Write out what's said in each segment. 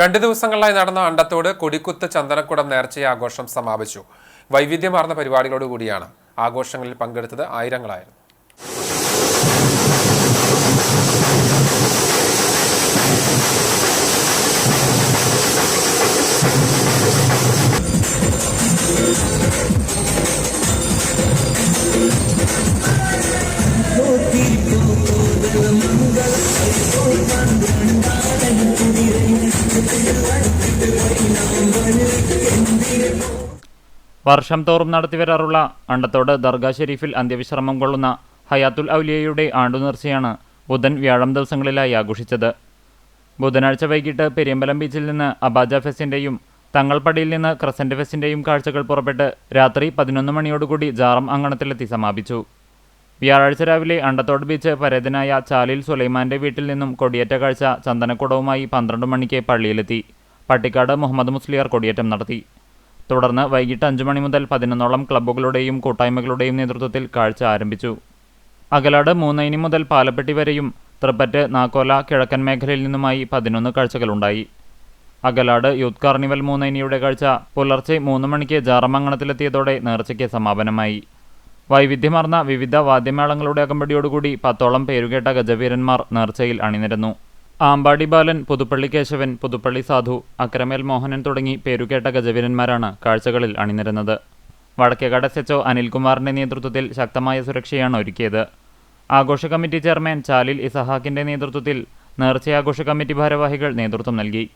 രണ്ട് ദിവസങ്ങളിലായി നടന്ന അണ്ടത്തോട് കൊടിക്കുത്ത് ചന്ദനക്കുടം നേർച്ചയാഘോഷം സമാപിച്ചു. വൈവിധ്യമാർന്ന പരിപാടികളോടുകൂടിയാണ് ആഘോഷങ്ങളിൽ പങ്കെടുത്തത് ആയിരങ്ങളായിരുന്നു. വർഷം തോറും നടത്തിവരാറുള്ള അണ്ടത്തോട് ദർഗാ ഷെരീഫിൽ അന്ത്യവിശ്രമം കൊള്ളുന്ന ഹയാത്തുൽ ഔലിയയുടെ ആണ്ടുനേർച്ചയാണ് ബുധൻ വ്യാഴം ദിവസങ്ങളിലായി ആഘോഷിച്ചത്. ബുധനാഴ്ച വൈകിട്ട് പെരിയമ്പലം ബീച്ചിൽ നിന്ന് അബാജ ഫെസ്റ്റിന്റെയും തങ്ങൾപ്പടിയിൽ നിന്ന് ക്രസന്റ് ഫെസ്റ്റിന്റെയും കാഴ്ചകൾ പുറപ്പെട്ട് രാത്രി പതിനൊന്ന് മണിയോടുകൂടി ജാറം അങ്കണത്തിലെത്തി സമാപിച്ചു. വ്യാഴാഴ്ച രാവിലെ അണ്ടത്തോട് ബീച്ച് പരേതനായ ചാലിൽ സുലൈമാന്റെ വീട്ടിൽ നിന്നും കൊടിയേറ്റ കാഴ്ച ചന്ദനക്കുടവുമായി പന്ത്രണ്ട് മണിക്ക് പള്ളിയിലെത്തി. പട്ടിക്കാട് മുഹമ്മദ് മുസ്ലിയാർ കൊടിയേറ്റം നടത്തി. തുടർന്ന് വൈകിട്ട് അഞ്ചു മണി മുതൽ പതിനൊന്നോളം ക്ലബ്ബുകളുടെയും കൂട്ടായ്മകളുടെയും നേതൃത്വത്തിൽ കാഴ്ച ആരംഭിച്ചു. അകലാട് മൂന്നൈനി മുതൽ പാലപ്പെട്ടി വരെയും തൃപ്പറ്റ് നാക്കോല കിഴക്കൻ മേഖലയിൽ നിന്നുമായി പതിനൊന്ന് കാഴ്ചകളുണ്ടായി. അകലാട് യൂത്ത് കാർണിവൽ മൂന്നൈനിയുടെ കാഴ്ച പുലർച്ചെ മൂന്ന് മണിക്ക് ജാറമംഗണത്തിലെത്തിയതോടെ നേർച്ചയ്ക്ക് സമാപനമായി. വൈവിധ്യമാർന്ന വിവിധ വാദ്യമേളങ്ങളുടെ അകമ്പടിയോടുകൂടി പത്തോളം പേരുകേട്ട ഗജവീരന്മാർ നേർച്ചയിൽ അണിനിരന്നു. ആമ്പാടി ബാലൻ പുതുപ്പള്ളി കേശവൻ പുതുപ്പള്ളി സാധു അക്രമേൽ മോഹനൻ തുടങ്ങി പേരുകേട്ട ഗജവീരന്മാരാണ് കാഴ്ചകളിൽ അണിനിരുന്നത്. വടക്കേകാട് എസ് എച്ച്ഒ അനിൽകുമാറിന്റെ നേതൃത്വത്തിൽ ശക്തമായ സുരക്ഷയാണ് ഒരുക്കിയത്. ആഘോഷ കമ്മിറ്റി ചെയർമാൻ ചാലിൽ ഇസഹാക്കിന്റെ നേതൃത്വത്തിൽ നേർച്ചയാഘോഷ കമ്മിറ്റി ഭാരവാഹികൾ നേതൃത്വം നൽകി.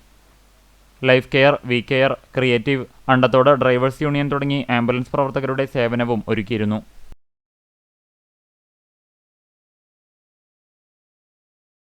Life care we care creative Andathode drivers union തുടങ്ങി ആംബുലൻസ് പ്രവർത്തകരുടെ സേവനവും ഒരുക്കിയിരുന്നു.